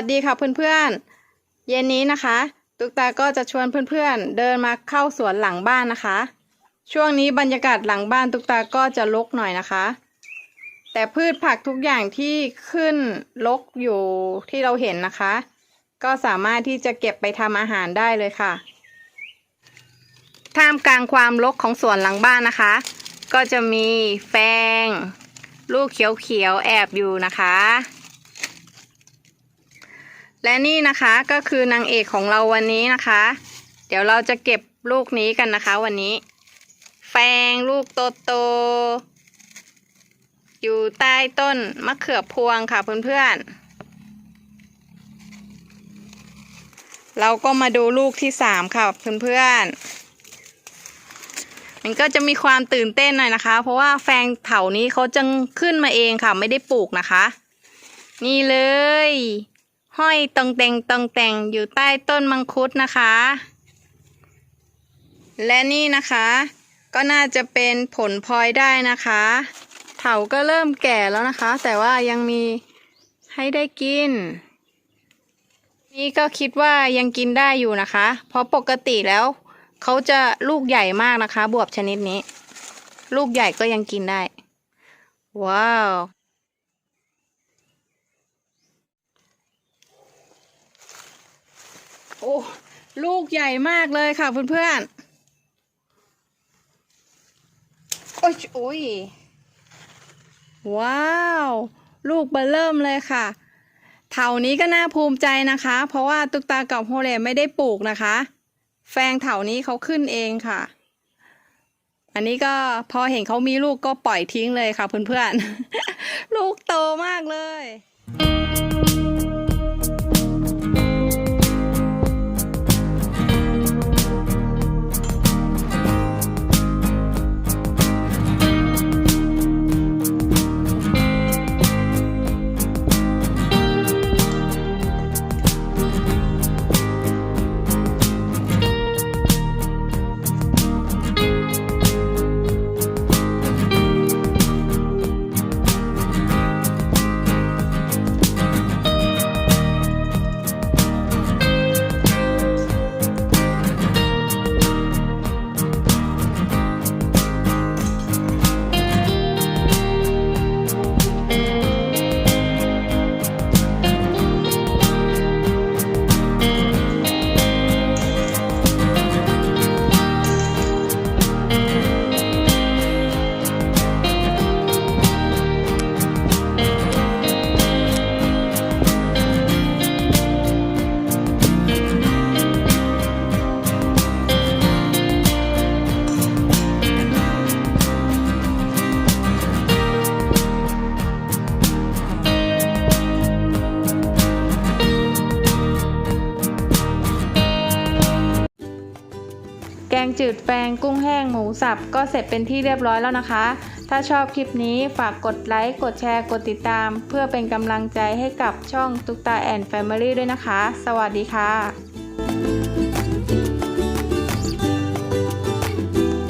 วัสดีค่ะเพื่อนๆ เย็นนี้นะคะ ตุกตาก็จะชวนเพื่อนๆ เดินมาเข้าสวนหลังบ้านนะคะ ช่วงนี้บรรยากาศหลังบ้านตุกตาก็จะรกหน่อยนะคะ แต่พืชผักทุกอย่างที่ขึ้นรกอยู่ที่เราเห็นนะคะ ก็สามารถที่จะเก็บไปทำอาหารได้เลยค่ะ ท่ามกลางความรกของสวนหลังบ้านนะคะ ก็จะมีแฟง ลูกเขียวๆแอบอยู่นะคะ และนี่นะคะก็คือนางเอกของเราวันนี้นะคะ เดี๋ยวเราจะเก็บลูกนี้กันนะคะวันนี้ แฟงลูกโตๆอยู่ใต้ต้นมะเขือพวงค่ะเพื่อนๆ เราก็มาดูลูกที่สามค่ะเพื่อนๆ มันก็จะมีความตื่นเต้นหน่อยนะคะ เพราะว่าแฟงเถานี้เขาจะขึ้นมาเองค่ะ ไม่ได้ปลูกนะคะ นี่เลย ห้อยตองแต่งตองแต่งอยู่ใต้ต้นมังคุดนะคะ และนี่นะคะ ก็น่าจะเป็นผลพลอยได้นะคะ เถาก็เริ่มแก่แล้วนะคะ แต่ว่ายังมีให้ได้กิน นี่ก็คิดว่ายังกินได้อยู่นะคะ เพราะปกติแล้วเขาจะลูกใหญ่มากนะคะ บวบชนิดนี้ ลูกใหญ่ก็ยังกินได้ ว้าว โอ้ลูกใหญ่มากเลยค่ะเพื่อนๆ โอ้ยโอ้ยว้าว ลูกเบอเริ่มเลยค่ะ เถานี้ก็น่าภูมิใจนะคะ เพราะว่าตุกตากับโฮเลไม่ได้ปลูกนะคะ แฟงเถานี้เขาขึ้นเองค่ะ อันนี้ก็พอเห็นเขามีลูกก็ปล่อยทิ้งเลยค่ะเพื่อนๆ ลูกโตมากเลย จืดแฟงกุ้งแห้งหมูสับ ก็เสร็จเป็นที่เรียบร้อยแล้วนะคะ ถ้าชอบคลิปนี้ฝากกดไลค์ กดแชร์ กดติดตาม เพื่อเป็นกำลังใจให้กับช่องตุ๊กตาแอนด์แฟมิลี่ด้วยนะคะ สวัสดีค่ะ